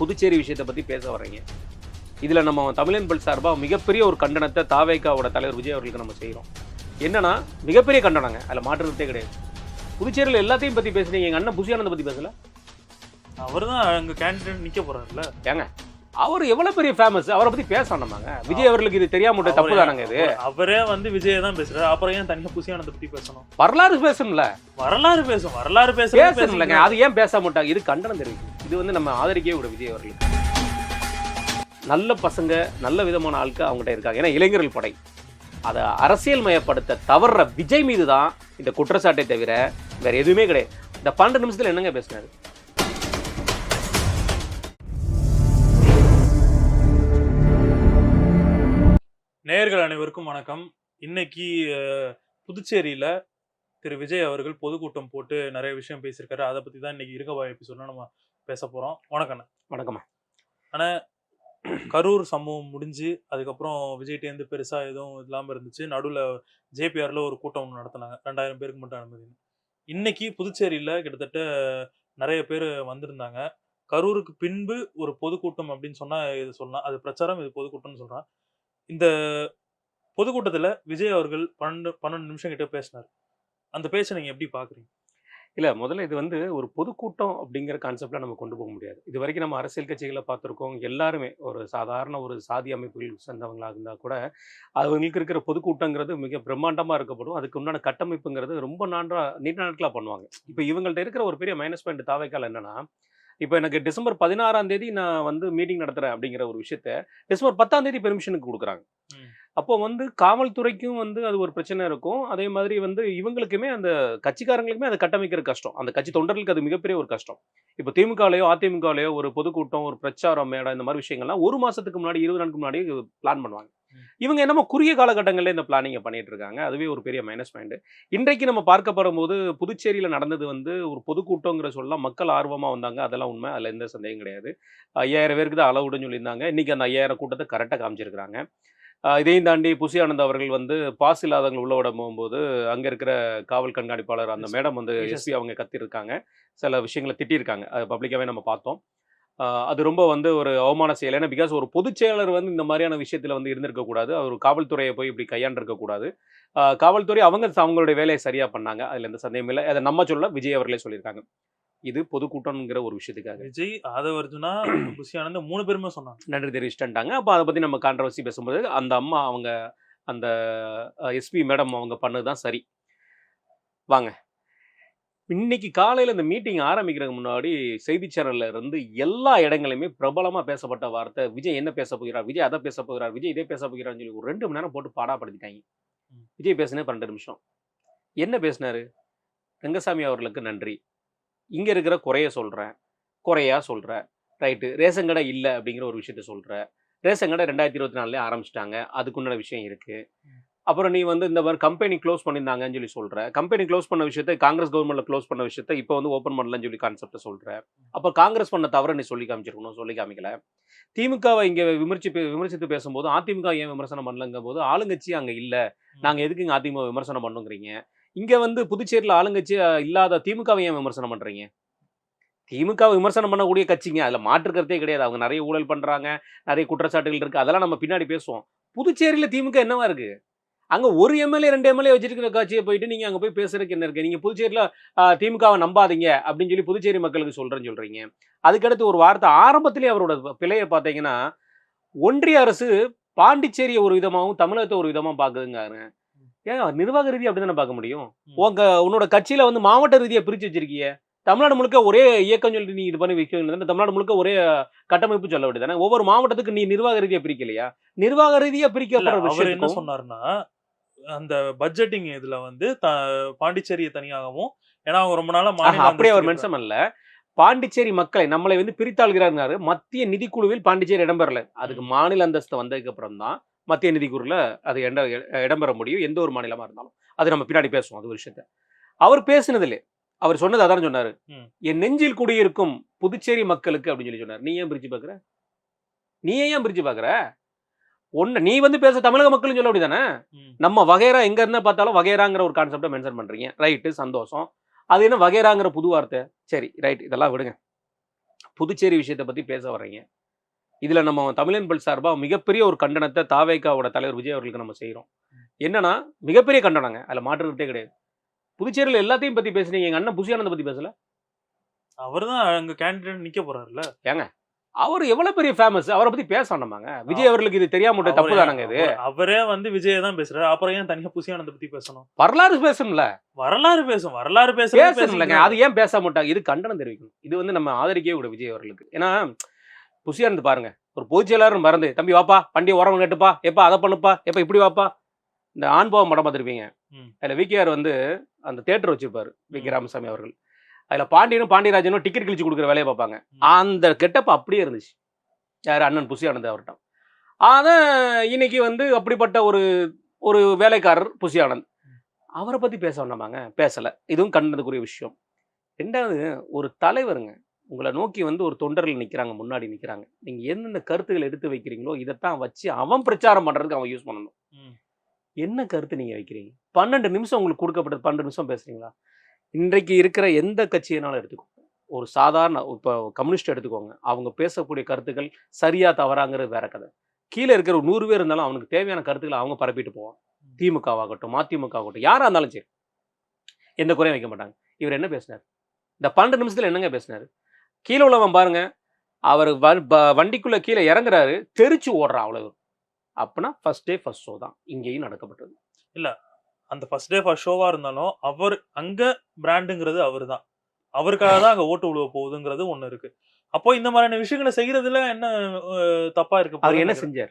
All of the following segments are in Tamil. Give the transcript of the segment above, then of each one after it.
புதுச்சேரி விஷயத்தை பற்றி பேச வர்றீங்க. இதில் நம்ம தமிழன் பல் சார்பாக மிகப்பெரிய ஒரு கண்டனத்தை தாவேக்காவோட தலைவர் விஜய் அவர்களுக்கு நம்ம செய்கிறோம் என்னன்னா மிகப்பெரிய கண்டனங்க. அதில் மாற்றுறதே கிடையாது. புதுச்சேரியில் எல்லாத்தையும் பற்றி பேசுனீங்க. எங்கள் அண்ணன் புசியானதை பற்றி பேசல? அவர் தான் அங்க கேண்டிடேட் நிக்க போறாருல்ல. ஏங்க? அவர் எவ்வளோ பெரிய ஃபேமஸ் அவரை பற்றி பேசணுமாங்க விஜய் அவர்களுக்கு இது தெரியாம விட்ட தப்பு தானங்க இது. அவர்- வந்து விஜய தான் பேசுறாரு. அப்புறம் ஏன் தனியா புசியானதை பத்தி பேசணும்? வரலாறு பேசணும்ல வரலாறு பேசும். வரலாறு பேசுறது பேசணும்லங்க அது ஏன் பேச மாட்டாங்க இது கண்டனம் தெரிவிக்கும். இது வந்து நம்ம ஆதரிக்கவே விட விஜய் அவர்களுக்கு. நல்ல பசங்க நல்ல விதமான ஆட்கள் அவங்ககிட்ட இருக்காங்க. ஏன்னா இளைஞர்கள் படை. அதை அரசியல் மயப்படுத்த தவறுற விஜய் மீது தான் இந்த குற்றச்சாட்டை தவிர வேற எதுவுமே கிடையாது. இந்த பன்னெண்டு நிமிஷத்துல என்னங்க பேசினாரு? நேயர்கள் அனைவருக்கும் வணக்கம். இன்னைக்கு புதுச்சேரியில திரு. விஜய் அவர்கள் பொதுக்கூட்டம் போட்டு நிறைய விஷயம் பேசியிருக்காரு. அதை பத்தி தான் இன்னைக்கு இருக்க எபிசோட்ல நம்ம பேச போறோம். வணக்கம் அண்ணா. வணக்கம்மா. கரூர் சம்பவம் முடிஞ்சு அதுக்கப்புறம் விஜய்டேந்து பெருசா எதுவும் இல்லாம இருந்துச்சு. நடுவில் ஜேபிஆர்ல ஒரு கூட்டம் ஒன்று நடத்தினாங்க. ரெண்டாயிரம் பேருக்கு மட்டும் அனுமதி இன்னைக்கு புதுச்சேரியில கிட்டத்தட்ட நிறைய பேர் வந்திருந்தாங்க. கரூருக்கு பின்பு ஒரு பொதுக்கூட்டம் அப்படின்னு சொன்னா இது சொல்லலாம். அது பிரச்சாரம் இது பொதுக்கூட்டம்னு சொல்றான். இந்த பொதுக்கூட்டத்தில் விஜய் அவர்கள் பன்னெண்டு பன்னெண்டு நிமிஷம் கிட்ட பேசினார். அந்த பேச்சை நீங்கள் எப்படி பார்க்குறீங்க இல்லை முதல்ல இது வந்து ஒரு பொதுக்கூட்டம் அப்படிங்கிற கான்செப்டில் நம்ம கொண்டு போக முடியாது. இது வரைக்கும் நம்ம அரசியல் கட்சிகளை பார்த்துருக்கோம். எல்லாருமே ஒரு சாதாரண ஒரு சாதி அமைப்புகளுக்கு சேர்ந்தவங்களாக இருந்தால் கூட அவங்களுக்கு இருக்கிற பொதுக்கூட்டங்கிறது மிக பிரம்மாண்டமாக இருக்கப்படும். அதுக்கு உண்டான கட்டமைப்புங்கிறது ரொம்ப நான்றா நீண்ட நாட்களாக பண்ணுவாங்க. இப்போ இவங்கள்ட்ட இருக்கிற ஒரு பெரிய மைனஸ் பாயிண்ட் தாவைக்கால் என்னென்னா இப்போ எனக்கு டிசம்பர் பதினாறாம் தேதி நான் வந்து மீட்டிங் நடத்துறேன் அப்படிங்கிற ஒரு விஷயத்த டிசம்பர் பத்தாம் தேதி பெர்மிஷனுக்கு கொடுக்குறாங்க. அப்போ வந்து காவல்துறைக்கும் வந்து அது ஒரு பிரச்சனை இருக்கும் அதே மாதிரி வந்து இவங்களுக்குமே அந்த கட்சிக்காரங்களுக்குமே அதை கட்டமைக்கிற கஷ்டம் அந்த கட்சி தொண்டர்களுக்கு அது மிகப்பெரிய ஒரு கஷ்டம் இப்போ திமுகலையோ அதிமுகலையோ ஒரு பொதுக்கூட்டம் ஒரு பிரச்சாரம் மேடம் இந்த மாதிரி விஷயங்கள்லாம் ஒரு மாசத்துக்கு முன்னாடி இருபது நாளுக்கு முன்னாடி பிளான் பண்ணுவாங்க. இவங்க என்னமோ குறுகிய காலகட்டங்களில் இந்த பிளானிங்கை பண்ணிட்டு இருக்காங்க அதுவே ஒரு பெரிய மைனஸ் பாயிண்ட் இன்றைக்கு நம்ம பார்க்க போகும்போது புதுச்சேரியில் நடந்தது வந்து ஒரு பொதுக்கூட்டங்கிற சொல்லலாம் மக்கள் ஆர்வமாக வந்தாங்க. அதெல்லாம் உண்மை. அதில் எந்த சந்தேகம் கிடையாது. ஐயாயிரம் பேருக்கு தான் அளவுடுன்னு சொல்லியிருந்தாங்க. இன்னைக்கு அந்த ஐயாயிரம் கூட்டத்தை கரெக்டாக காமிச்சிருக்கிறாங்க. இதையும் தாண்டி புசி ஆனந்த் அவர்கள் வந்து பாஸ் இல்லாதவங்க உள்ள விட போகும்போது அங்கே இருக்கிற காவல் கண்காணிப்பாளர் அந்த. மேடம் வந்து எஸ்பி அவங்க கத்திருக்காங்க. சில விஷயங்களை திட்டியிருக்காங்க அது பப்ளிக்காகவே நம்ம பார்த்தோம். அது ரொம்ப வந்து ஒரு அவமான செயல். ஏன்னா பிகாஸ் ஒரு பொதுச் செயலர் வந்து இந்த மாதிரியான விஷயத்தில் வந்து இருந்திருக்க கூடாது அவர் காவல்துறையை போய் இப்படி கையாண்டிருக்க கூடாது ஆஹ் காவல்துறை அவங்க அவங்களுடைய வேலையை சரியாக பண்ணாங்க. அதில் எந்த சந்தேகம் இல்லை. அதை நம்ம சொல்ல விஜய் அவர்களே சொல்லியிருக்காங்க. இது பொதுக்கூட்டம்ங்கிற ஒரு விஷயத்துக்காக. விஜய் ஆதவர்ஜுனா புஷி ஆனந்த் மூணு பேருமே சொன்னாங்க. நன்றி தெரிவிச்சிட்டாங்க அப்போ அதை பற்றி நம்ம கான்ட்ரவர்சி பேசும்போது அந்த அம்மா அவங்க அந்த எஸ்பி மேடம் அவங்க பண்ணது தான் சரி. வாங்க. இன்னைக்கு காலையில் இந்த மீட்டிங் ஆரம்பிக்கிறதுக்கு முன்னாடி செய்தி சேனல்ல இருந்து எல்லா இடங்களையுமே பிரபலமாக பேசப்பட்ட வார்த்தை விஜய் என்ன பேச போகிறார் விஜய் அதை பேச போகிறார் விஜய் இதே பேச போகிறார்னு சொல்லி ஒரு ரெண்டு மணி நேரம் போட்டு பாடாப்படுத்திட்டாங்க. விஜய் பேசினே பன்னெண்டு நிமிஷம். என்ன பேசினாரு? ரங்கசாமி அவர்களுக்கு நன்றி. இங்கே இருக்கிற குறைய சொல்கிறேன் குறையா சொல்கிறேன் ரைட்டு ரேஷன் கடை இல்லை அப்படிங்கிற ஒரு விஷயத்த சொல்கிற ரேஷன் கடை ரெண்டாயிரத்தி இருபத்தி நாலுலேயே ஆரம்பிச்சிட்டாங்க. அதுக்குண்டான விஷயம் இருக்குது. அப்புறம் நீ வந்து இந்த மாதிரி கம்பெனி க்ளோஸ் பண்ணியிருந்தாங்கன்னு சொல்லி சொல்கிற கம்பெனி க்ளோஸ் பண்ண விஷயத்த காங்கிரஸ் கவர்மெண்ட்ல க்ளோஸ் பண்ண விஷயத்த இப்போ வந்து ஓப்பன் பண்ணலன்னு சொல்லி கான்செப்டை சொல்கிற அப்போ காங்கிரஸ் பண்ண தவிர நீ சொல்லி காமிச்சிருக்கணும் சொல்லி காமிக்கல. திமுகவை இங்கே விமர்சி விமர்சித்து பேசும்போது அதிமுக ஏன் விமர்சனம் பண்ணலங்கும் போது ஆளுங்கட்சி அங்கே இல்லை. நாங்கள் எதுக்கு இங்கே அதிமுக விமர்சனம் பண்ணுங்கிறீங்க? இங்கே வந்து புதுச்சேரியில் ஆளுங்கட்சி இல்லாத திமுகவை ஏன் விமர்சனம் பண்ணுறீங்க திமுக விமர்சனம் பண்ணக்கூடிய கட்சிங்க அதில் மாற்றுக்கிறதே கிடையாது. அவங்க நிறைய ஊழல் பண்ணுறாங்க நிறைய குற்றச்சாட்டுகள் இருக்குது அதெல்லாம் நம்ம பின்னாடி பேசுவோம். புதுச்சேரியில் திமுக என்னவா இருக்கு? அங்கே ஒரு எம்எல்ஏ ரெண்டு எம்எல்ஏ வச்சிருக்கிற கட்சியை போயிட்டு நீங்கள் அங்கே போய் பேசுறதுக்கு என்ன இருக்கு? நீங்கள் புதுச்சேரியில் திமுகவை நம்பாதீங்க அப்படின்னு சொல்லி புதுச்சேரி மக்களுக்கு சொல்கிறேன்னு சொல்கிறீங்க அதுக்கடுத்து ஒரு வார்த்தை ஆரம்பத்திலே அவரோட பிழையை பார்த்தீங்கன்னா ஒன்றிய அரசு பாண்டிச்சேரியை ஒரு விதமாகவும் தமிழகத்தை ஒரு விதமாக பார்க்குதுங்க ஏன் நிர்வாக ரீதியாக அப்படி தானே பார்க்க முடியும்? உங்க உன்னோட கட்சியில வந்து மாவட்ட ரீதியாக பிரிச்சு வச்சிருக்கீங்க தமிழ்நாடு முழுக்க ஒரே இயக்கம் சொல்லிட்டு நீ இது பண்ணி வைக்க தமிழ்நாடு முழுக்க ஒரே கட்டமைப்பு சொல்ல வேண்டியதானே ஒவ்வொரு மாவட்டத்துக்கு நீ நிர்வாக ரீதியாக பிரிக்கலையா? நிர்வாக ரீதியாக பிரிக்கப்படுற அவர் என்ன சொன்னாருன்னா அந்த பட்ஜெட்டிங் இதுல வந்து பாண்டிச்சேரியை தனியாகவும் ஏன்னா அவங்க ரொம்ப நாளா அப்படியே அவர் மென்ஷன் பண்ணல. பாண்டிச்சேரி மக்களை நம்மளை வந்து பிரித்தாள்கிறாரு மத்திய நிதிக்குழுவில் பாண்டிச்சேரி இடம்பெறல. அதுக்கு மாநில அந்தஸ்து வந்ததுக்கு அப்புறம் தான் மத்திய நிதிக்குழுல அது இட இடம்பெற முடியும். எந்த ஒரு மாநிலமா இருந்தாலும். அது நம்ம பின்னாடி பேசுவோம். அது ஒரு விஷயத்த. அவர் பேசினதில்லை. அவர் சொன்னது அதான் சொன்னாரு. என் நெஞ்சில் குடியிருக்கும் புதுச்சேரி மக்களுக்கு அப்படின்னு சொல்லி சொன்னார். நீ ஏன் பிரிச்சு பாக்குற? நீ ஏன் பிரிச்சு பாக்குற? ஒன்னு நீ வந்து பேச தமிழக மக்களும் சொல்ல அப்படிதானே. நம்ம வகைரா எங்க இருந்தா பார்த்தாலும் வகைராங்கிற ஒரு கான்செப்டை மென்ஷன் பண்றீங்க. ரைட்டு சந்தோஷம். அது என்ன வகைராங்கிற புது வார்த்தை? சரி ரைட் இதெல்லாம் விடுங்க. புதுச்சேரி விஷயத்தை பத்தி பேச வர்றீங்க. இதுல நம்ம தமிழன் பல் சார்பா மிகப்பெரிய ஒரு கண்டனத்தை தாவேகாவோட தலைவர் விஜய் அவர்களுக்கு நம்ம செய்றோம். என்னன்னா மிகப்பெரிய கண்டனங்க. அதுல மாற்றுறதே கிடையாது. புதுச்சேரியில எல்லாத்தையும் பத்தி பேசுனீங்க. எங்க அண்ணன் புசியானந்த பத்தி பேசல? அவர்தான் அங்க கேண்டிடேட் நிக்க போறாருல்ல? அவர் எவ்வளவு பெரிய ஃபேமஸ் அவரை பத்தி பேச வேண்டாமாங்க விஜய் அவர்களுக்கு இது தெரியாம தப்பு தானங்க இது. அவர்- வந்து விஜய தான் பேசுறாரு. அப்புறம் ஏன் தனியா புசியானந்த பத்தி பேசணும்? வரலாறு பேசணும்ல வரலாறு பேசும். வரலாறு பேசுறது பேசணும்லங்க. அது ஏன் பேச மாட்டாங்க இது கண்டனம் தெரிவிக்கணும். இது வந்து நம்ம ஆதரிக்கவே விட விஜய் அவர்களுக்கு. ஏன்னா புசியா இருந்து பாருங்க. ஒரு பொதுச் செயலாளர் மறந்து தம்பி வாப்பா வண்டி உரம் கட்டுப்பா எப்பா அதை பண்ணுப்பா. எப்ப இப்படி வாப்பா. இந்த ஆண்பாவம் படம் பார்த்துருப்பீங்க. அதுல விகேஆர் வந்து அந்த தேட்டர் வச்சிருப்பாரு. வி. ராமசாமி அவர்கள். அதுல பாண்டியனும் பாண்டியராஜனும் டிக்கெட் கிழிச்சு கொடுக்குற வேலையை பார்ப்பாங்க. அந்த கெட்டப் அப்படியே இருந்துச்சு. யார்? அண்ணன் புசி ஆனந்த் அவர்கிட்ட. ஆனா இன்னைக்கு வந்து அப்படிப்பட்ட ஒரு ஒரு வேலைக்காரர் புசி ஆனந்த் அவரை பத்தி பேச வேண்டாமாங்க? பேசல. இதுவும் கண்டதுக்குரிய விஷயம். ரெண்டாவது ஒரு தலைவருங்க. உங்களை நோக்கி வந்து ஒரு தொண்டர்கள் நிக்கிறாங்க முன்னாடி நிக்கிறாங்க. நீங்க எந்தெந்த கருத்துக்கள் எடுத்து வைக்கிறீங்களோ இதைத்தான் வச்சு அவன் பிரச்சாரம் பண்றதுக்கு அவன் யூஸ் பண்ணணும். என்ன கருத்து நீங்க வைக்கிறீங்க? பன்னெண்டு நிமிஷம் உங்களுக்கு கொடுக்கப்பட்டது பன்னெண்டு நிமிஷம் பேசுறீங்களா? இன்றைக்கு இருக்கிற எந்த கட்சியினாலும் எடுத்துக்கோங்க ஒரு சாதாரண இப்போ கம்யூனிஸ்ட் எடுத்துக்கோங்க. அவங்க பேசக்கூடிய கருத்துக்கள் சரியா தவறாங்கிறது வேற கதை. கீழே இருக்கிற ஒரு நூறு பேர் இருந்தாலும் அவனுக்கு தேவையான கருத்துக்களை அவங்க பரப்பிட்டு போவான். திமுகவாகட்டும் மதிமுக ஆகட்டும் யாராக இருந்தாலும் சரி. எந்த குறையும் வைக்க மாட்டாங்க. இவர் என்ன பேசினார்? இந்த பன்னெண்டு நிமிஷத்தில் என்னங்க பேசினாரு? கீழே உள்ளவன் பாருங்க. அவர் வ- கீழே இறங்குறாரு. தெரிச்சு ஓடுறான் அவ்வளவு அப்படின்னா ஃபர்ஸ்ட் டே ஃபர்ஸ்ட் ஷோ தான். இங்கேயும் நடக்கப்பட்டது. இல்லை அந்த ஃபர்ஸ்ட் டே ஃபர்ஸ்ட் ஷோவா இருந்தாலும் அவர் அங்க பிராண்டுங்கிறது அவர்தான். அவருக்காக தான் அங்க ஓட்டு விழுவ போகுதுங்கிறது ஒண்ணு இருக்கு. அப்போ இந்த மாதிரியான விஷயங்களை செய்யறதுல என்ன தப்பா இருக்கு அவர் என்ன செஞ்சார்?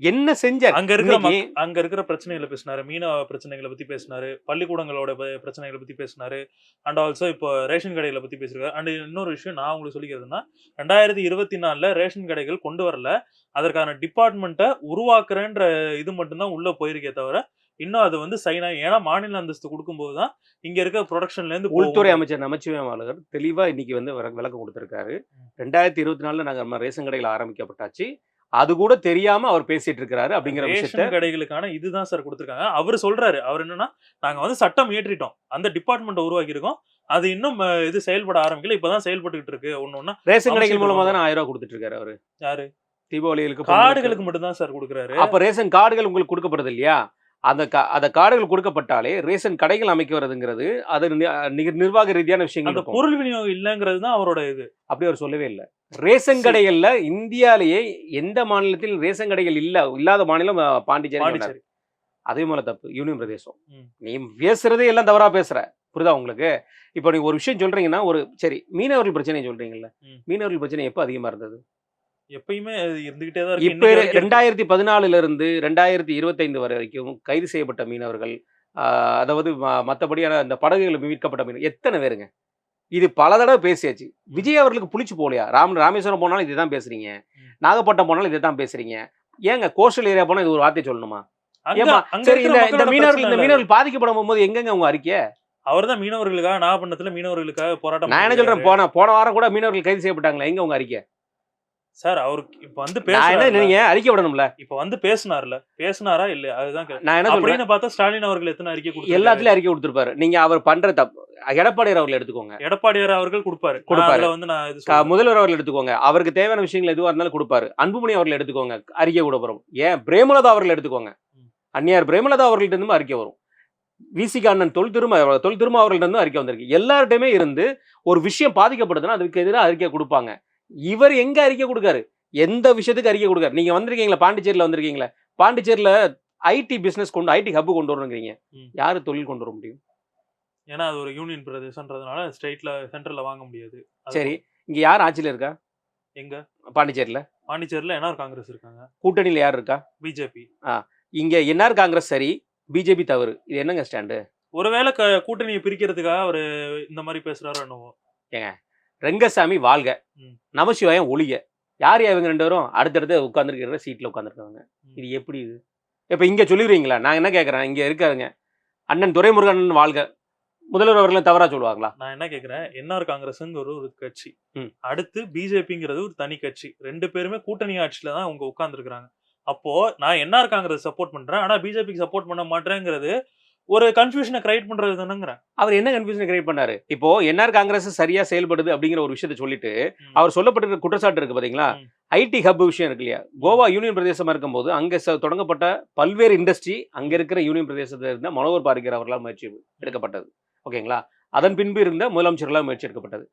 என்ன செஞ்சார்? அங்க இருக்கிற அங்க இருக்கிற பிரச்சனைகளை பேசினாரு மீனவ பிரச்சனைகளை பத்தி பேசினாரு பள்ளிக்கூடங்களோட பிரச்சனைகளை பத்தி பேசினாரு அண்ட் ஆல்சோ இப்போ ரேஷன் கடைகளை பத்தி பேசிருக்காரு அண்ட் இன்னொரு விஷயம் நான் உங்களுக்கு சொல்லிக்கிறதுன்னா ரெண்டாயிரத்தி இருபத்தி நாலுல ரேஷன் கடைகள் கொண்டு வரல அதற்கான டிபார்ட்மெண்ட்டை உருவாக்குறேன்ற இது மட்டும்தான் உள்ள போயிருக்கே தவிர இன்னும் அது வந்து சைனா ஏன்னா மாநில அந்தஸ்து கொடுக்கும்போது தான் இங்க இருக்க ப்ரொடக்ஷன்ல இருந்து உள்துறை. அமைச்சர் நமச்சிவாயம் அவர்கள் தெளிவா இன்னைக்கு வந்து விளக்க- விளக்கம் கொடுத்திருக்காரு. ரெண்டாயிரத்தி இருபத்தி நாலுல நாங்க நம்ம ரேஷன் கடைகள் ஆரம்பிக்கப்பட்டாச்சு. அது கூட தெரியாம அவர் பேசிட்டு இருக்கிறாரு அப்படிங்கிற விஷயத்த ரேஷன் கடைகளுக்கான இதுதான் சார் கொடுத்துருக்காங்க. அவர் சொல்றாரு அவர் என்னன்னா நாங்க வந்து சட்டம் இயற்றிட்டோம். அந்த டிபார்ட்மெண்ட்டை உருவாக்கி இருக்கோம் அது இன்னும் இது செயல்பட ஆரம்பிக்கல. இப்பதான் செயல்பட்டுக்கிட்டு இருக்கு. ஒண்ணு ஒண்ணா ரேஷன் கடைகள் மூலமா. தானே ஆயிரம் ரூபாய் கொடுத்துட்டு இருக்காரு அவரு? யாரு? தீபாவளிகளுக்கு காடுகளுக்கு மட்டும் தான் சார் கொடுக்குறாரு. அப்ப ரேஷன் கார்டுகள் உங்களுக்கு கொடுக்கப்படுது இல்லையா? அந்த கா- அந்த கார்டுகள் கொடுக்கப்பட்டாலே ரேஷன் கடைகள் அமைக்கிறதுங்கிறது அது நி- நிர்- நிர்வாக ரீதியான விஷயங்கள் அந்த பொருள் விநியோகம் இல்லங்கிறது தான் அவரோட இது. அப்படி அவர் சொல்லவே இல்லை. ரேஷன். கடைகள்ல இந்தியாலேயே எந்த மாநிலத்தில் ரேஷன் கடைகள் இல்ல இல்லாத மாநிலம் பாண்டிச்சேரி. பாண்டிச்சேரி. அதே போல தப்பு யூனியன் பிரதேசம். நீ பேசுறதே எல்லாம் தவறா பேசுற. புரியுதா உங்களுக்கு? இப்போ நீங்க ஒரு விஷயம் சொல்றீங்கன்னா ஒரு சரி மீனவர்கள் பிரச்சனை சொல்றீங்கல்ல. மீனவர்கள் பிரச்சனை எப்போ அதிகமா இருந்தது? எப்பயுமே இருந்துகிட்டே தான் இருக்கு. இப்ப. ரெண்டாயிரத்தி பதினாலுல இருந்து ரெண்டாயிரத்தி இருபத்தைந்து வரை வரைக்கும் கைது செய்யப்பட்ட மீனவர்கள் அதாவது ம- மத்தபடியான அந்த படகுகள் மீட்கப்பட்ட மீன் எத்தனை பேருங்க? இது பல தடவை பேசியாச்சு. விஜய் அவர்களுக்கு புளிச்சு போகலையா? ராம் ராமேஸ்வரம் போனாலும் இதுதான் பேசுறீங்க. ம். நாகப்பட்டினம் போனாலும் இதை தான் பேசுறீங்க. ஏங்க கோஸ்டல் ஏரியா போனா இது ஒரு வார்த்தை சொல்லணுமா? ஏமா சரி இந்த மீனவர்கள் இந்த. மீனவர்கள் பாதிக்கப்படும் போது எங்கங்க உங்க அறிக்கை அவர்தான் மீனவர்களுக்காக நாகப்பட்டினத்துல மீனவர்களுக்காக போராட்டம் நான் என்ன. சொல்றேன் போன போன வாரம் கூட மீனவர்கள் கைது செய்யப்பட்டாங்களா எங்க உங்க அறிக்கை சார் அவருக்கு இப்ப வந்து பேசுறாரு நீங்க அறிக்கை விடணும்ல. இப்ப வந்து பேசினார்ல பேசினாரா இல்லையா? அதுதான். நான் என்ன அப்படின்னு பார்த்தா ஸ்டாலின் அவர்கள் எத்தனை அறிக்கை கொடுத்தாரு எல்லாத்துலயும் அறிக்கை கொடுத்திருப்பாரு. நீங்க அவர் பண்ற தப்பு எடப்பாடியார் அவர்கள் எடுத்துக்கோங்க. எடப்பாடியார் அவர்கள் கொடுப்பாரு. கொடுப்பாரு. வந்து நான். முதல்வர் அவர்கள் எடுத்துக்கோங்க. அவருக்கு தேவையான விஷயங்கள் எதுவாக இருந்தாலும் கொடுப்பாரு. அன்புமணி அவர்கள் எடுத்துக்கோங்க. அறிக்கை கூட வரும். ஏன்? பிரேமலதா அவர்கள் எடுத்துக்கோங்க. அந்நியார் பிரேமலதா அவர்கள்ட்ட இருந்தும் அறிக்கை வரும். விசிக அண்ணன் தொல் திரும்ப தொல் திரும்ப அவர்கள்ட்ட இருந்தும் அறிக்கை வந்திருக்கு. எல்லார்ட்டையுமே இருந்து ஒரு விஷயம் பாதிக்கப்படுதுன்னா அதுக்கு எதிராக அறிக்கை கொடுப்பாங்க. இவர் எங்க அறிக்கை கொடுக்காரு? எந்த விஷயத்துக்கு அறிக்கை கொடுக்காரு? நீங்க வந்திருக்கீங்களா? பாண்டிச்சேரியில வந்திருக்கீங்களா? பாண்டிச்சேரியில ஐடி பிசினஸ் கொண்டு ஐடி ஹப் கொண்டு வரணுங்கிறீங்க. யாரு தொழில் கொண்டு வர முடியும்? ஏன்னா அது ஒரு யூனியன் பிரதேசன்றதுனால ஸ்டேட்ல சென்ட்ரல்ல வாங்க முடியாது. சரி. இங்க யார் ஆட்சியில இருக்கா? எங்க? பாண்டிச்சேரியில. பாண்டிச்சேரியில என்ஆர் காங்கிரஸ் இருக்காங்க. கூட்டணியில் யார் இருக்கா? பிஜேபி. இங்க என்ஆர் காங்கிரஸ் சரி பிஜேபி தவறு. இது என்னங்க ஸ்டாண்டு ஒருவேளை கூட்டணியை பிரிக்கிறதுக்காக அவரு இந்த மாதிரி பேசுறாரோ என்னவோ. ரெங்கசாமி வாழ்க. நமசிவாயம் ஒளிக யார் இவங்க ரெண்டு பேரும் அடுத்தடுத்து உட்காந்துருக்கிற சீட்ல உட்காந்துருக்காங்க. இது எப்படி இது? இப்ப இங்க சொல்லிடுவீங்களா நான் என்ன கேட்கறேன் இங்க இருக்காருங்க. அண்ணன் துரைமுருகன் வாழ்க. முதல்வர் அவர்களும் தவறா சொல்லுவாங்களா? நான் என்ன கேக்குறேன்? என்ஆர் காங்கிரஸ்ங்கிற ஒரு கட்சி. ம். அடுத்து பிஜேபிங்கிறது ஒரு தனி கட்சி. ரெண்டு பேருமே கூட்டணி ஆட்சியில தான் அவங்க உட்கார்ந்துருக்காங்க அப்போ நான் என்ஆர் காங்கிரஸ் சப்போர்ட் பண்றேன். ஆனா பிஜேபிக்கு சப்போர்ட் பண்ண மாட்டேங்கிறது ஒரு கன்ஃபியூஷனை கிரியேட் பண்றது தானேங்கிறேன் அவர் என்ன கன்ஃபியூஷன் கிரியேட் பண்ணாரு? இப்போ என்ஆர் காங்கிரஸ் சரியா செயல்படுது அப்படிங்கிற ஒரு விஷயத்தை சொல்லிட்டு அவர் சொல்லப்பட்டிருக்க குற்றச்சாட்டு இருக்கு பாத்தீங்களா. ஐடி ஹப் விஷயம் இருக்கு இல்லையா? கோவா யூனியன் பிரதேசமா இருக்கும்போது அங்க தொடங்கப்பட்ட பல்வேறு இண்டஸ்ட்ரி அங்க இருக்கிற யூனியன் பிரதேசத்தில் இருந்த மனோகர் பாரிக்கர் அவர்களால் முயற்சி எடுக்கப்பட்டது. ஓகேங்களா? அதன் பின்பு இருந்த முதலமைச்சர்களால் முயற்சி எடுக்கப்பட்டது.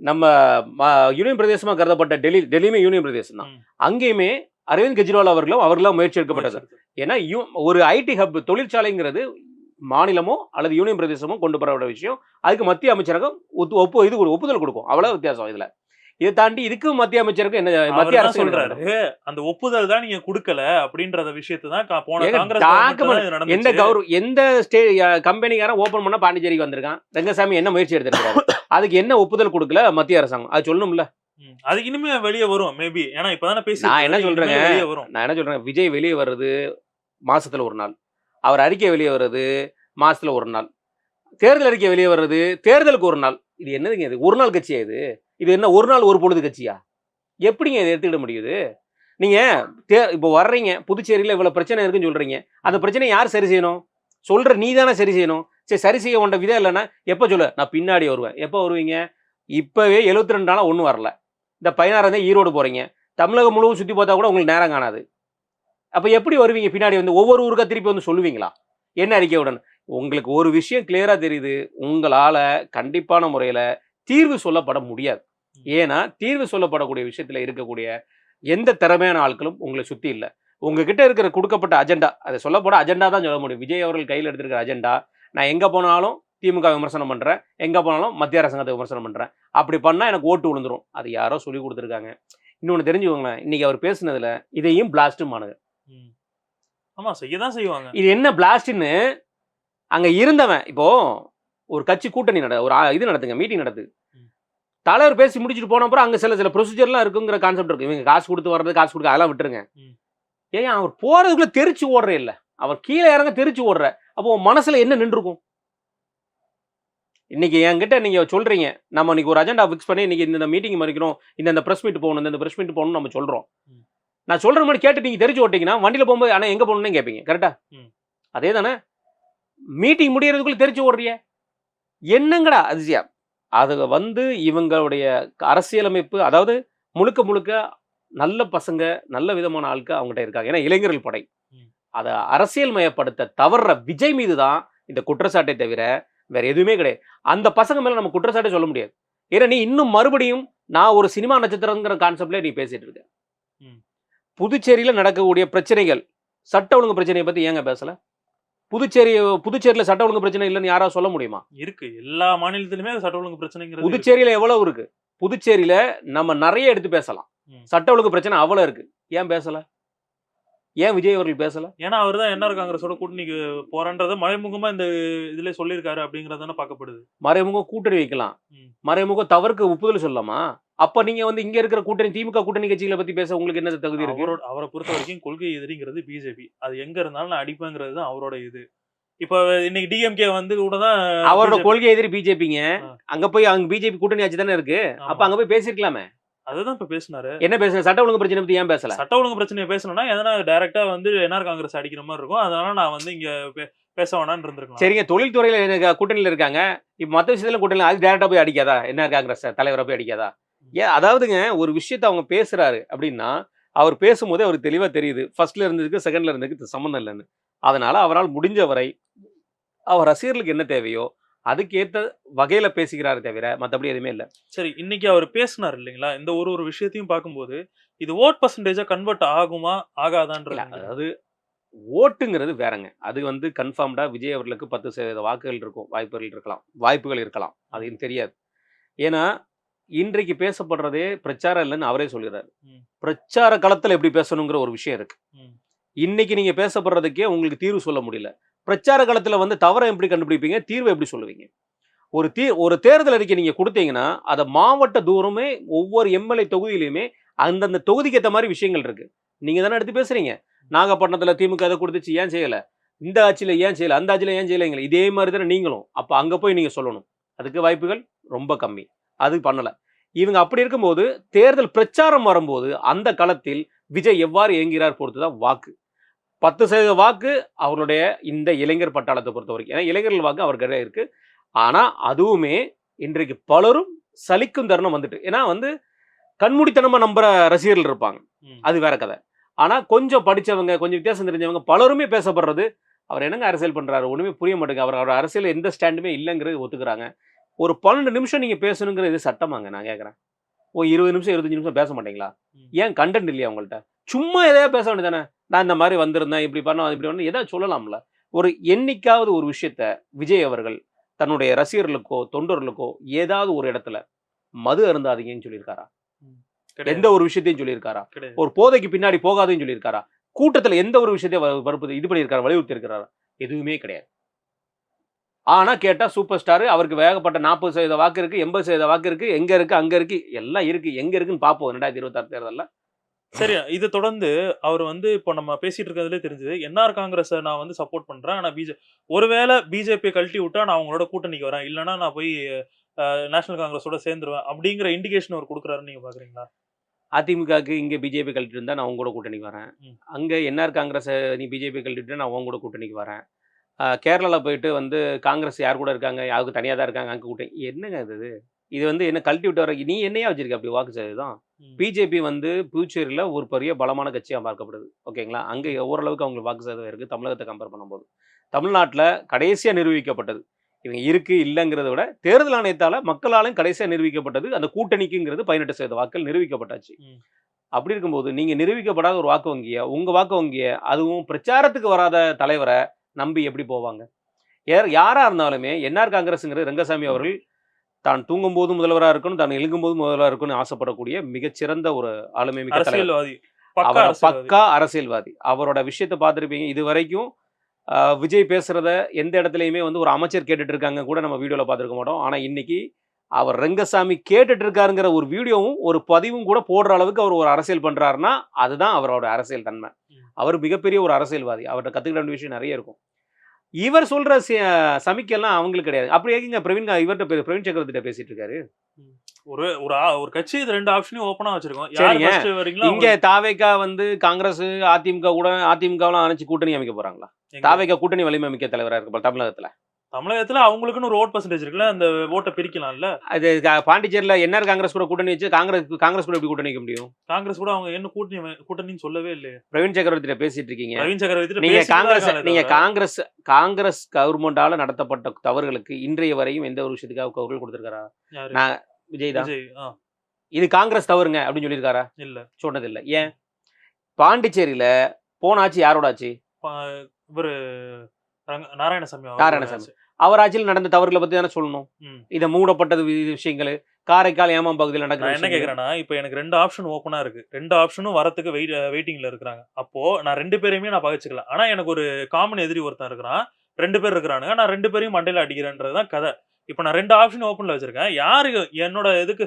நம்ம யூனியன் பிரதேசமா கருதப்பட்ட டெல்லி டெல்லியுமே யூனியன் பிரதேசம் தான். அங்கேயுமே அரவிந்த் கெஜ்ரிவால் அவர்களும் அவர்களால் முயற்சி எடுக்கப்பட்டது. ஏன்னா ஒரு ஐடி ஹப் தொழிற்சாலைங்கிறது மாநிலமோ அல்லது யூனியன் பிரதேசமோ கொண்டு வரப்பட்ட விஷயம் அதுக்கு மத்திய அமைச்சரகம் ஒத்து- ஒப்பு இது ஒப்புதல் கொடுக்கும். அவ்வளவு வித்தியாசம் இதுல. இதை தாண்டி இதுக்கு மத்திய அமைச்சருக்கு என்ன மத்திய அரசு சொல்றாரு அந்த ஒப்புதல் தான் நீங்க கொடுக்கல அப்படின்றத விஷயத்தை தான் போன காங்கிரஸ் எந்த. கௌரவ எந்த ஸ்டே கம்பெனிக்காரன் ஓபன் பண்ண பாண்டிச்சேரிக்கு வந்திருக்கான். ரங்கசாமி என்ன முயற்சி எடுத்திருக்காரு அதுக்கு என்ன ஒப்புதல் கொடுக்கல மத்திய அரசாங்கம்? அது சொல்லணும்ல. அது இனிமே வெளியே வரும் மேபி ஏன்னா இப்பதானே பேசி நான் என்ன வரும். நான் என்ன சொல்றேன் விஜய் வெளியே வர்றது மாசத்துல ஒரு நாள். அவர் அறிக்கை வெளியே வர்றது மாதத்தில் ஒரு நாள். தேர்தல் அறிக்கை வெளியே வர்றது தேர்தலுக்கு ஒரு நாள். இது என்னதுங்க இது? ஒரு நாள் கட்சியா இது? இது என்ன ஒரு நாள் ஒரு பொழுது கட்சியா? எப்படிங்க இதை எடுத்துக்கிட முடியுது? நீங்கள் தே இப்போ வர்றீங்க புதுச்சேரியில் இவ்வளோ பிரச்சனை இருக்குன்னு சொல்கிறீங்க அந்த பிரச்சனை யார் சரி செய்யணும்? சொல்கிற நீ தானே சரி செய்யணும். சரி சரி செய்ய கொண்ட விதம் இல்லைன்னா எப்போ சொல்ல? நான் பின்னாடி வருவேன். எப்போ வருவீங்க? இப்போவே எழுபத்தி ரெண்டு நாளாக ஒன்றும் வரல. இந்த பதினாறாந்தே ஈரோடு போகிறீங்க தமிழகம் முழுவதும் சுற்றி பார்த்தா கூட உங்களுக்கு நேரம் காணாது. அப்போ எப்படி வருவீங்க? பின்னாடி வந்து ஒவ்வொரு ஊருக்கா திருப்பி வந்து சொல்லுவீங்களா? என்ன அறிக்கையுடன் உங்களுக்கு ஒரு விஷயம் கிளியரா தெரியுது. உங்களால கண்டிப்பான முறையில தீர்வு சொல்லப்பட முடியாது. ஏன்னா தீர்வு சொல்லப்படக்கூடிய விஷயத்துல இருக்கக்கூடிய எந்த திறமையான ஆட்களும் உங்களை சுத்தி இல்லை. உங்ககிட்ட இருக்கிற கொடுக்கப்பட்ட அஜெண்டா அதை சொல்லப்பட அஜெண்டா தான் சொல்ல முடியும். விஜய் அவர்கள் கையில் எடுத்திருக்கிற அஜெண்டா நான் எங்க போனாலும் திமுக விமர்சனம் பண்றேன். எங்க போனாலும் மத்திய அரசாங்கத்தை விமர்சனம் பண்றேன். அப்படி பண்ணா எனக்கு ஓட்டு விழுந்துரும். அது யாரோ சொல்லி கொடுத்துருக்காங்க. இன்னொன்று தெரிஞ்சுக்கோங்களேன். இன்னைக்கு அவர் பேசுனதுல இதையும் பிளாஸ்டும் ஆனுங்க. ஆமா செய்யதான் செய்வாங்க. இது என்ன பிளாஸ்ட்னு அங்க இருந்தவன் இப்போ ஒரு கட்சி கூட்டணி நட ஒரு இது நடத்துங்க மீட்டிங் நடத்து. தலைவர் பேசி முடிச்சுட்டு போன அப்புறம் அங்க சில சில ப்ரொசீஜர்லாம் இருக்குங்கிற கான்செப்ட் இருக்கு. இவங்க காசு கொடுத்து வர்றது காசு கொடுக்க அதெல்லாம் விட்டுருங்க. ஏன் அவர் போறதுக்குள்ள தெரிச்சு ஓடுற இல்ல. அவர் கீழே இறங்க தெரிச்சு ஓடுற. அப்போ மனசுல என்ன நின்றுக்கும்? இன்னைக்கு என்கிட்ட நீங்க சொல்றீங்க. நம்ம இன்னைக்கு ஒரு அஜெண்டா ஃபிக்ஸ் பண்ணி இன்னைக்கு இந்த மீட்டிங் மறிக்கிறோம் இந்த பிரஸ் மீட் போகணும் இந்த பிரஸ் மீட் போகணும் நம்ம சொல்றோம். நான் சொல்ற மாதிரி கேட்டு நீங்க தெரிஞ்சு ஓட்டீங்கன்னா வண்டியில போகும்போது எங்க போகணும்னு கேட்பீங்க கரெக்டா. அதே தானே மீட்டிங் முடியறதுக்குள்ள தெரிச்சு ஓடுறிய? என்னங்கடா அதிசயம்? அது வந்து இவங்களுடைய அரசியலமைப்பு அதாவது முழுக்க முழுக்க நல்ல பசங்க நல்ல விதமான ஆட்கள் அவங்ககிட்ட இருக்காங்க. ஏன்னா இளைஞர்கள் படை. அதை அரசியல் மயப்படுத்த தவறுற விஜய் மீது தான் இந்த குற்றச்சாட்டை தவிர வேற எதுவுமே கிடையாது. அந்த பசங்க மேல நம்ம குற்றச்சாட்டை சொல்ல முடியாது. ஏன்னா நீ இன்னும் மறுபடியும் நான் ஒரு சினிமா நட்சத்திரங்கிற கான்செப்ட்ல நீ பேசிட்டு இருக்க. புதுச்சேரியில நடக்கக்கூடிய பிரச்சனைகள் சட்ட ஒழுங்கு பிரச்சனையை பத்தி ஏங்க பேசல? புதுச்சேரி புதுச்சேரியில சட்ட ஒழுங்கு பிரச்சனை இல்லைன்னு யாராவது சொல்ல முடியுமா? இருக்கு. எல்லா மாநிலத்திலுமே சட்ட ஒழுங்கு பிரச்சனைங்கிறது. புதுச்சேரியில எவ்வளவு இருக்கு? புதுச்சேரியில நம்ம நிறைய எடுத்து பேசலாம். சட்ட ஒழுங்கு பிரச்சனை அவ்வளவு இருக்கு. ஏன் பேசல? ஏன் விஜய் அவர்கள் பேசல? ஏன்னா அவர் தான் என்ஆர் காங்கிரஸோட கூட்டணிக்கு போறன்றத மறைமுகமா இந்த இதுல சொல்லியிருக்காரு அப்படிங்கறதானே பார்க்கப்படுது. மறைமுக கூட்டணி வைக்கலாம். ம். மறைமுக தவறுக்கு ஒப்புதல் சொல்லலாமா? அப்ப நீங்க வந்து இங்க இருக்கிற கூட்டணி திமுக கூட்டணி கட்சிகளை பத்தி பேச உங்களுக்கு என்ன தகுதி இருக்கு? அவரோட அவரை பொறுத்த வரைக்கும் கொள்கை எதிரிங்கிறது பிஜேபி. அது எங்க இருந்தாலும் நான் அடிப்பேங்கிறது தான் அவரோட இது. இப்ப இன்னைக்கு டிஎம்கே வந்து கூட தான் அவரோட கொள்கை எதிரி பிஜேபிங்க. அங்க போய் அங்க பிஜேபி கூட்டணி ஆட்சி தானே இருக்கு. அப்ப அங்க போய் பேசிருக்கலாமே? அதுதான் இப்ப பேசினாரு. என்ன பேசுற? சட்ட ஒழுங்கு பிரச்சனை பத்தி ஏன் பேசல? சட்ட ஒழுங்கு பிரச்சனையை பேசணும்னா எதனா டைரக்டா வந்து என்ஆர் காங்கிரஸ் அடிக்கிற மாதிரி இருக்கும். அதனால நான் வந்து இங்க பேச வேணாம்னு இருந்திருக்கலாம். சரிங்க. தொழில்துறையில கூட்டணியில இருக்காங்க. இப்ப மத்த விஷயத்துல கூட்டணியில அது டேரக்டா போய் அடிக்காதா? என்ன காங்கிரஸ் தலைவரை போய் அடிக்காதா? ஏன் அதாவதுங்க ஒரு விஷயத்த அவங்க பேசுறாரு அப்படின்னா அவர் பேசும்போதே அவருக்கு தெளிவா தெரியுது. ஃபர்ஸ்ட்ல இருந்ததுக்கு செகண்ட்ல இருந்ததுக்கு சம்மந்தம் இல்லைன்னு. அதனால அவரால் முடிஞ்ச வரை அவர் ரசிகர்களுக்கு என்ன தேவையோ அதுக்கேற்ற வகையில பேசுகிறாரு தவிர மத்தபடி எதுவுமே இல்லை. சரி இன்னைக்கு அவர் பேசினார் இல்லைங்களா? இந்த ஒரு ஒரு விஷயத்தையும் பார்க்கும்போது இது ஓட் பர்சன்டேஜா கன்வெர்ட் ஆகுமா இல்ல ஆகாதான்றது அதாவது ஓட்டுங்கிறது வேறங்க. அது வந்து கன்ஃபார்ம்டா விஜய் அவர்களுக்கு பத்து சதவீத வாக்குகள் இருக்கும் வாய்ப்புகள் இருக்கலாம் வாய்ப்புகள் இருக்கலாம். அது தெரியாது. ஏன்னா இன்றைக்கு பேசப்படுறதே பிரச்சாரம் இல்லைன்னு அவரே சொல்லிடுறாரு. ம். பிரச்சார களத்துல எப்படி பேசணுங்கிற ஒரு விஷயம் இருக்கு. இன்னைக்கு நீங்க பேசப்படுறதுக்கே உங்களுக்கு தீர்வு சொல்ல முடியல. பிரச்சார களத்தில் வந்து தவறை எப்படி கண்டுபிடிப்பீங்க? தீர்வை எப்படி சொல்லுவீங்க? ஒரு தீ ஒரு தேர்தல் அறிக்கை நீங்கள் கொடுத்தீங்கன்னா அதை மாவட்ட தூரமே ஒவ்வொரு எம்எல்ஏ தொகுதியிலையுமே அந்தந்த தொகுதிக்கு ஏற்ற மாதிரி விஷயங்கள் இருக்குது நீங்கள் தானே எடுத்து பேசுகிறீங்க நாகப்பட்டினத்தில் திமுக அதை கொடுத்துச்சு ஏன் செய்யலை? இந்த ஆட்சியில் ஏன் செய்யலை? அந்த ஆட்சியில் ஏன் செய்யலைங்க? இதே மாதிரி தானே நீங்களும். அப்போ அங்கே போய் நீங்கள் சொல்லணும். அதுக்கு வாய்ப்புகள் ரொம்ப கம்மி. அது பண்ணலை. இவங்க அப்படி இருக்கும்போது தேர்தல் பிரச்சாரம் வரும்போது அந்த களத்தில் விஜய் எவ்வாறு இயங்குகிறார் பொறுத்து தான் வாக்கு. பத்து சதவீத வாக்கு அவருடைய இந்த இளைஞர் பட்டாளத்தை பொறுத்த வரைக்கும். ஏன்னா இளைஞர்கள் வாக்கு அவர்கிட்ட இருக்கு. ஆனா அதுவுமே இன்றைக்கு பலரும் சலிக்கும் தருணம் வந்துட்டு. ஏன்னா வந்து கண்மூடித்தனமா நம்புற ரசிகர்கள் இருப்பாங்க. அது வேற கதை. ஆனா கொஞ்சம் படிச்சவங்க கொஞ்சம் வித்தியாசம் தெரிஞ்சவங்க பலருமே பேசப்படுறது அவர் என்னங்க அரசியல் பண்றாரு? ஒண்ணுமே புரிய மாட்டேங்க அவர் அவர் அரசியல் எந்த ஸ்டாண்டுமே இல்லைங்கிறது ஒத்துக்கிறாங்க. ஒரு பன்னெண்டு நிமிஷம் நீங்க பேசணுங்கிறது இது சட்டமாங்க நான் கேட்கறேன் ஓ இருபது நிமிஷம் இருபத்தஞ்சு நிமிஷம் பேச மாட்டீங்களா. ஏன் கண்டென்ட் இல்லையா உங்கள்ட்ட? சும்மா எதையாவது பேச வேண்டியதானே நான் இந்த மாதிரி வந்திருந்தேன் இப்படி பண்ண இப்படி பண்ண ஏதாவது சொல்லலாம்ல? ஒரு என்னைக்காவது ஒரு விஷயத்த விஜய் அவர்கள் தன்னுடைய ரசிகர்களுக்கோ தொண்டர்களுக்கோ ஏதாவது ஒரு இடத்துல மது அருந்தாதீங்கன்னு சொல்லியிருக்காரா. எந்த ஒரு விஷயத்தையும் சொல்லியிருக்காரா. ஒரு போதைக்கு பின்னாடி போகாதுன்னு சொல்லியிருக்காரா? கூட்டத்துல எந்த ஒரு விஷயத்தையும் வ- வற்புறுத்தி இது பண்ணியிருக்காரா? வலியுறுத்தி இருக்கிறாரா எதுவுமே கிடையாது. ஆனா கேட்டா சூப்பர் ஸ்டார் அவருக்கு வேகப்பட்ட நாற்பது சதவீத வாக்கு இருக்கு எண்பது சதவீத வாக்கு இருக்கு எங்க இருக்கு அங்க இருக்கு எல்லாம் இருக்கு எங்க இருக்குன்னு பார்ப்போம் ரெண்டாயிரத்தி இருபத்தாறு தேர்தல்ல. சரி இதை தொடர்ந்து அவர் வந்து இப்போ நம்ம பேசிட்டு இருக்கிறதுலே தெரிஞ்சது. என்ஆர் காங்கிரஸை நான் வந்து சப்போர்ட் பண்றேன். ஆனா பிஜே ஒருவேளை பிஜேபி கழட்டி விட்டா நான் அவங்களோட கூட்டணிக்கு வரேன். இல்லைன்னா நான் போய் நேஷனல் காங்கிரஸோட சேர்ந்துருவேன். அப்படிங்கிற இண்டிகேஷன் அவர் கொடுக்குறாருன்னு நீங்க பாக்குறீங்களா? அதிமுகவுக்கு இங்க பிஜேபி கழட்டிட்டு இருந்தா நான் உங்க கூட கூட்டணிக்கு வரேன். அங்க என்ஆர் காங்கிரஸ் நீ பிஜேபி கழட்டிட்டு நான் உங்க கூட கூட்டணிக்கு வரேன். ஆஹ் கேரளால போயிட்டு வந்து காங்கிரஸ் யார் கூட இருக்காங்க? யாருக்கு தனியா தான் இருக்காங்க? அங்க கூட்டணி. என்னங்க இது? இது வந்து என்ன கழட்டி விட்டு வர நீ என்னையா வச்சிருக்க? அப்படி வாக்கு சதவீதம். பிஜேபி வந்து புதுச்சேரியில் ஒரு பெரிய பலமான கட்சியாக பார்க்கப்படுது. ஓகேங்களா? அங்கே ஓரளவுக்கு அவங்களுக்கு வாக்கு சதவீதம் இருக்குது தமிழகத்தை கம்பேர் பண்ணும்போது. தமிழ்நாட்டில் கடைசியாக நிரூபிக்கப்பட்டது. இவங்க இருக்கு இல்லைங்கிறத விட தேர்தல் ஆணையத்தால் மக்களாலும் கடைசியாக நிரூபிக்கப்பட்டது. அந்த கூட்டணிக்குங்கிறது பதினெட்டு சதவீத வாக்கள் நிரூபிக்கப்பட்டாச்சு. அப்படி இருக்கும்போது நீங்கள் நிரூபிக்கப்படாத ஒரு வாக்கு வங்கியை உங்கள் வாக்கு வங்கியை அதுவும் பிரச்சாரத்துக்கு வராத தலைவரை நம்பி எப்படி போவாங்க? யார் யாராக இருந்தாலுமே என்ஆர் காங்கிரஸுங்கிறது ரங்கசாமி அவர்கள் தான் தூங்கும்போது முதல்வராக இருக்கணும் தான் எழுங்கும்போது முதல்வராக இருக்கணும்னு ஆசைப்படக்கூடிய மிகச்சிறந்த ஒரு ஆளுமை தலைவர். அரசியல்வாதி. அவர் பக்கா அரசியல்வாதி. அவரோட விஷயத்தை பார்த்துருப்பீங்க. இது வரைக்கும் விஜய் பேசுறத எந்த இடத்துலையுமே வந்து ஒரு அமைச்சர் கேட்டுட்டு இருக்காங்க கூட நம்ம வீடியோவில் பார்த்துருக்க மாட்டோம். ஆனால் இன்னைக்கு அவர் ரங்கசாமி கேட்டுட்டு இருக்காருங்கிற ஒரு வீடியோவும் ஒரு பதிவும் கூட போடுற அளவுக்கு அவர் ஒரு அரசியல் பண்றாருன்னா அதுதான் அவரோட அரசியல் தன்மை. அவர் மிகப்பெரிய ஒரு அரசியல்வாதி. அவர்கிட்ட கத்துக்கிற வேண்டிய விஷயம் நிறைய இருக்கும். இவர் சொல்ற சமிக்கெல்லாம் அவங்களுக்கு கிடையாது. அப்படி எங்க பிரவீன் இவர்கிட்ட பிரவீன் சக்கரவர்த்திட்ட பேசிட்டு இருக்காரு ஒரு ஒரு ஒரு கட்சி இது ரெண்டு ஆப்ஷனையும் ஓப்பனா வச்சிருக்கோம். இங்க தாவேக்கா வந்து காங்கிரஸ் அதிமுக கூட அதிமுகலாம் அணைச்சு கூட்டணி அமைக்க போறாங்களா? தாவேக்கா கூட்டணி வலிமை மிக்க தலைவரா இருக்கு தமிழகத்துல. தமிழகத்துல அவங்களுக்குன்னு ஒரு ஓட் பர்சன்டேஜ் இருக்குல்ல அந்த ஓட்டை பிரிக்கலாம்ல? அது பாண்டிச்சேரியில என்ஆர் காங்கிரஸ் கூட கூட்டணி வச்சு காங்கிரஸ் காங்கிரஸ் கூட எப்படி கூட்டணி வைக்க முடியும்? காங்கிரஸ் கூட அவங்க என்ன கூட்டணி கூட்டணின்னு சொல்லவே இல்லையே. பிரவீன் சக்கரவர்த்திட்ட பேசிட்டு இருக்கீங்க. ரவீன் சக்கரவர்த்தி நீங்க காங்கிரஸ் நீங்க. காங்கிரஸ் காங்கிரஸ் கவர்மெண்டால நடத்தப்பட்ட தவறுகளுக்கு இன்றைய வரையும் எந்த ஒரு விஷயத்துக்காக குரல் கொடுத்திருக்காரா? நான் விஜய் தான். இது காங்கிரஸ் தவறுங்க அப்படின்னு சொல்லியிருக்காரா? இல்ல. சொன்னது இல்ல ஏன்? பாண்டிச்சேரியில போன ஆட்சி யாரோட ஆட்சி? பா- இவரு நாராயணசாமி நாராயணசாமி. அவர் ஆட்சியில் நடந்த தவறுகளை பத்தி தானே சொல்லணும். இதை மூடப்பட்டது விஷயங்கள் காரைக்கால் ஏமாம் பகுதியில் நடக்கிற என்ன. கேக்குறேன்னா இப்போ எனக்கு ரெண்டு ஆப்ஷன் ஓப்பனா இருக்கு. ரெண்டு ஆப்ஷனும் வரத்துக்கு வெயிட் வெயிட்டிங்ல இருக்கிறாங்க. அப்போ நான் ரெண்டு பேரையுமே நான் பகிச்சுக்கலாம் ஆனா எனக்கு ஒரு காமன் எதிரி ஒருத்தன் இருக்கிறான். ரெண்டு பேர் இருக்கிறானுங்க. நான் ரெண்டு பேரையும் மண்டையில அடிக்கிறேன்றதுதான் கதை. இப்போ நான் ரெண்டு ஆப்ஷன் ஓப்பன்ல வச்சிருக்கேன். யாரு என்னோட இதுக்கு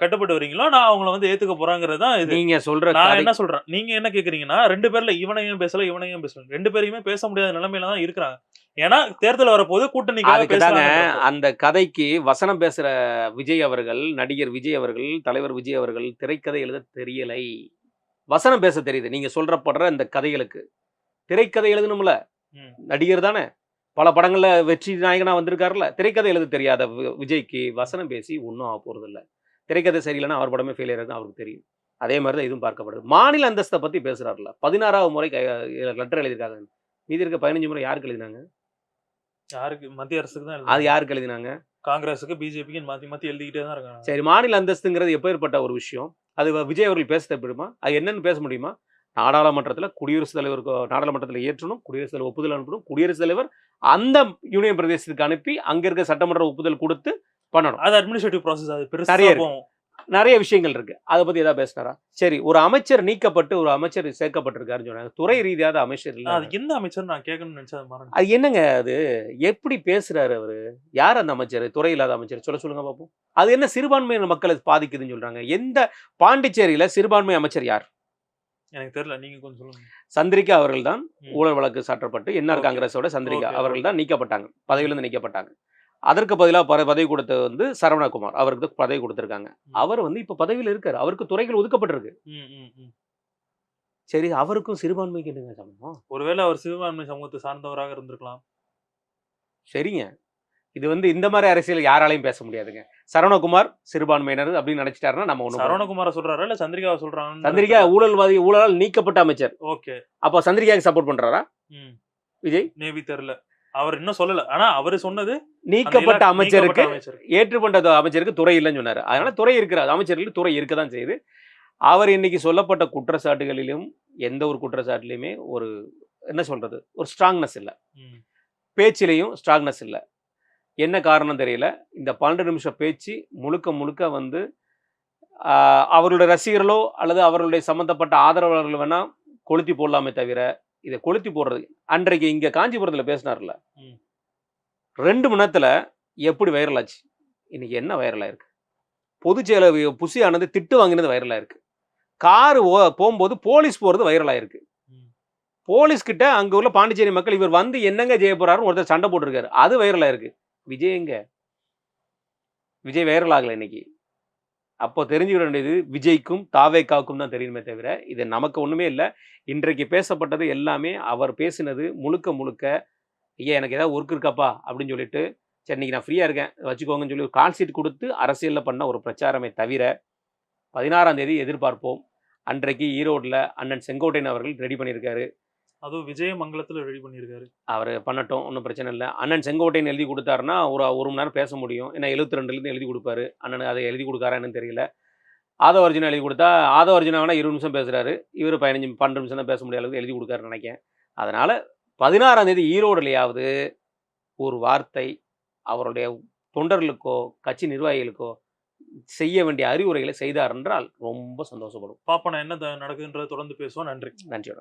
கட்டுப்பட்டு வரீங்களோ நான் அவங்கள வந்து ஏத்துக்க போறாங்கிறது தான் இது. நீங்க சொல்ற நான் என்ன சொல்றேன்? நீங்க என்ன கேக்குறீங்கன்னா ரெண்டு பேர்ல இவனையும் பேசல இவனையும் பேசல. ரெண்டு பேரையுமே பேச முடியாத நிலைமையில தான் இருக்கிறாங்க. ஏன்னா தேர்தல் வரப்போது பேசுறாங்க அந்த கதைக்கு வசனம் பேசுற விஜய் அவர்கள் நடிகர் விஜய் அவர்கள் தலைவர் விஜய் அவர்கள் திரைக்கதை எழுத தெரியலை. வசனம் பேச தெரியுது. நீங்க சொல்றப்படுற இந்த கதைகளுக்கு. திரைக்கதை எழுதணும்ல. நடிகர் தானே. பல படங்கள்ல வெற்றி நாயகனா வந்திருக்காருல்ல. திரைக்கதை எழுத தெரியாத விஜய்க்கு வசனம் பேசி ஒன்றும் ஆக போறது இல்ல திரைக்கதை சரியில்லைன்னா அவர் படமே ஃபெயிலியர் ஆகும் அவருக்கு தெரியும். அதே மாதிரி தான் இதுவும் பார்க்கப்படுது. மாநில அந்தஸ்தை பத்தி பேசுறாருல பதினாறாவது முறை லெட்டர் எழுதியிருக்காங்க. மீதி இருக்க பதினஞ்சு முறை யாருக்கு எழுதினாங்க? யாருக்கு? மத்திய அரசுக்கு தான் அது. யாருக்கு எழுதினாங்க? காங்கிரஸுக்கு பிஜேபிக்கு மாத்தி மாத்தி எழுதிக்கிட்டே தான் இருக்காங்க. சரி மாநில அந்தஸ்துங்கிறது எப்பேற்பட்ட ஒரு விஷயம்? அது விஜய் அவர்கள் பேச தப்பிடுமா அது என்னன்னு பேச முடியுமா? நாடாளுமன்றத்தில் குடியரசுத் தலைவருக்கு நாடாளுமன்றத்தில் ஏற்றணும் குடியரசுத் தலைவர் ஒப்புதல் அனுப்பணும் குடியரசுத் தலைவர் அந்த யூனியன் பிரதேசத்துக்கு அனுப்பி அங்க இருக்க சட்டமன்ற ஒப்புதல் கொடுத்து பண்ணணும். அது அட்மினிஸ்ட்ரேட்டிவ் ப்ராசஸ் அது நிறைய நிறைய விஷயங்கள் இருக்கு. அதை பத்தி ஏதாவது பேசினாரா? சரி ஒரு அமைச்சர் நீக்கப்பட்டு ஒரு அமைச்சர் சேர்க்கப்பட்டிருக்காருன்னு சொன்னாங்க. துறை ரீதியாத அமைச்சர் இல்ல அது எந்த அமைச்சர் நான் கேட்கணும்னு நினைச்சது அது என்னங்க அது? எப்படி பேசுறாரு அவரு? யார் அந்த அமைச்சர்? துறை இல்லாத அமைச்சர். சொல்ல சொல்லுங்க பார்ப்போம் அது என்ன சிறுபான்மையின மக்களை பாதிக்குதுன்னு சொல்றாங்க. எந்த பாண்டிச்சேரியில சிறுபான்மை அமைச்சர் யார்? எனக்கு தெரியல. நீங்க கொஞ்சம் சொல்லுங்க. சந்திரிகா அவர்கள் தான். ஊழல் வழக்கு சாட்டப்பட்டு என்ஆர். காங்கிரஸோட சந்திரிகா அவர்கள் தான் நீக்கப்பட்டாங்க. பதவியிலிருந்து நீக்கப்பட்டாங்க. அதற்கு பதிலாக ப- பதவி கொடுத்தது வந்து சரவணகுமார். அவருக்கு பதவி கொடுத்திருக்காங்க. அவர் வந்து இப்ப பதவியில் இருக்காரு. அவருக்கு துறைகள் ஒதுக்கப்பட்டிருக்கு. சரி அவருக்கும் சிறுபான்மைக்கு என்னங்க சம்பந்தம்? ஒருவேளை அவர் சிறுபான்மை சமூகத்தை சார்ந்தவராக இருந்திருக்கலாம். சரிங்க. இது வந்து இந்த மாதிரி அரசியல் யாராலையும் பேச முடியாதுங்க. சரவணகுமார் சிறுபான்மையினர் அப்படின்னு நினைச்சிட்டாருன்னா நம்ம ஒண்ணு சரவணகுமார சொல்றாரா? இல்ல சந்திரிகாவை சொல்றாங்க சந்திரிகா ஊழல்வாதி ஊழலால் நீக்கப்பட்ட அமைச்சர். ஓகே. அப்போ சந்திரிகாவுக்கு சப்போர்ட் பண்றாரா? விஜய்? நேவி தெரியல. அவர் இன்னும் சொல்லல. ஆனா அவர் சொன்னது நீக்கப்பட்ட அமைச்சருக்கு. ஏற்றுக்கொண்ட அமைச்சருக்கு துறை இல்லைன்னு சொன்னாரு. அதனால துறை இருக்கிற அமைச்சர்களுக்கு துறை இருக்க தான் செய்யுது. அவர் இன்னைக்கு சொல்லப்பட்ட குற்றச்சாட்டுகளிலும் எந்த ஒரு குற்றச்சாட்டுலையுமே ஒரு என்ன சொல்றது? ஒரு ஸ்ட்ராங்னஸ் இல்லை. பேச்சிலையும் ஸ்ட்ராங்னஸ் இல்லை. என்ன காரணம் தெரியல. இந்த பன்னெண்டு நிமிஷம் பேச்சு முழுக்க முழுக்க வந்து ஆஹ், அவர்களுடைய ரசிகர்களோ அல்லது அவர்களுடைய சம்பந்தப்பட்ட ஆதரவாளர்கள் வேணா கொளுத்தி போடலாமே தவிர இதை கொளுத்தி போடுறது அன்றைக்கு இங்க காஞ்சிபுரத்துல பேசினார்ல. ரெண்டு மணி நேரத்துல எப்படி வைரல் ஆச்சு? இன்னைக்கு என்ன வைரல் ஆயிருக்கு? பொதுச் செயலர் புசி ஆனது திட்டு வாங்கினது வைரல் ஆயிருக்கு. காரு போகும்போது போலீஸ் போறது வைரல் ஆயிருக்கு. ம். போலீஸ் கிட்ட அங்க உள்ள பாண்டிச்சேரி மக்கள் இவர் வந்து என்னங்க செய்ய போறாருன்னு ஒருத்தர் சண்டை போட்டிருக்காரு. அது வைரல் ஆயிருக்கு. விஜய் எங்க? விஜய் வைரல் ஆகலை இன்னைக்கு. அப்போ தெரிஞ்சுக்க வேண்டியது விஜய்க்கும் தாவேக்காவுக்கும் தான் தெரியுமே தவிர இது நமக்கு ஒன்றுமே இல்லை. இன்றைக்கு பேசப்பட்டது எல்லாமே அவர் பேசினது முழுக்க முழுக்க ஐயா எனக்கு ஏதாவது ஒர்க் இருக்காப்பா? அப்படின்னு சொல்லிட்டு சரி இன்றைக்கி நான் ஃப்ரீயாக இருக்கேன். வச்சுக்கோங்கன்னு சொல்லி ஒரு கால் ஷீட் கொடுத்து அரசியலில் பண்ண ஒரு பிரச்சாரமே தவிர பதினாறாம் தேதி எதிர்பார்ப்போம். அன்றைக்கு ஈரோட்டில் அண்ணன் செங்கோட்டையன் அவர்கள் ரெடி பண்ணியிருக்காரு. அதுவும் விஜயமங்கலத்துல ரெடி பண்ணியிருக்காரு அவர் பண்ணட்டும் ஒன்றும் பிரச்சனை இல்லை. அண்ணன் செங்கோட்டையன் எழுதி கொடுத்தாருன்னா ஒரு ஒரு மணி நேரம் பேச முடியும். ஏன்னா எழுபத்தி ரெண்டுலேருந்து எழுதி கொடுப்பாரு. அண்ணன் அதை எழுதி கொடுக்காரான்னு தெரியல. ஆதவ அர்ஜுனா எழுதி கொடுத்தா ஆதவ அர்ஜுனா வேணா இருபது நிமிஷம் பேசுறாரு. இவர் பதினஞ்சு பன்னெண்டு நிமிஷம் தான் பேச முடிய அளவுக்கு எழுதி கொடுக்காருன்னு நினைக்கிறேன். அதனால பதினாறாம் தேதி ஈரோடுலையாவது ஒரு வார்த்தை அவருடைய தொண்டர்களுக்கோ கட்சி நிர்வாகிகளுக்கோ செய்ய வேண்டிய அறிவுரைகளை செய்தார் என்றால் ரொம்ப சந்தோஷப்படும். பாப்பா நான் என்ன நடக்குதுன்றதை தொடர்ந்து பேசுவோம். நன்றி. நன்றியோட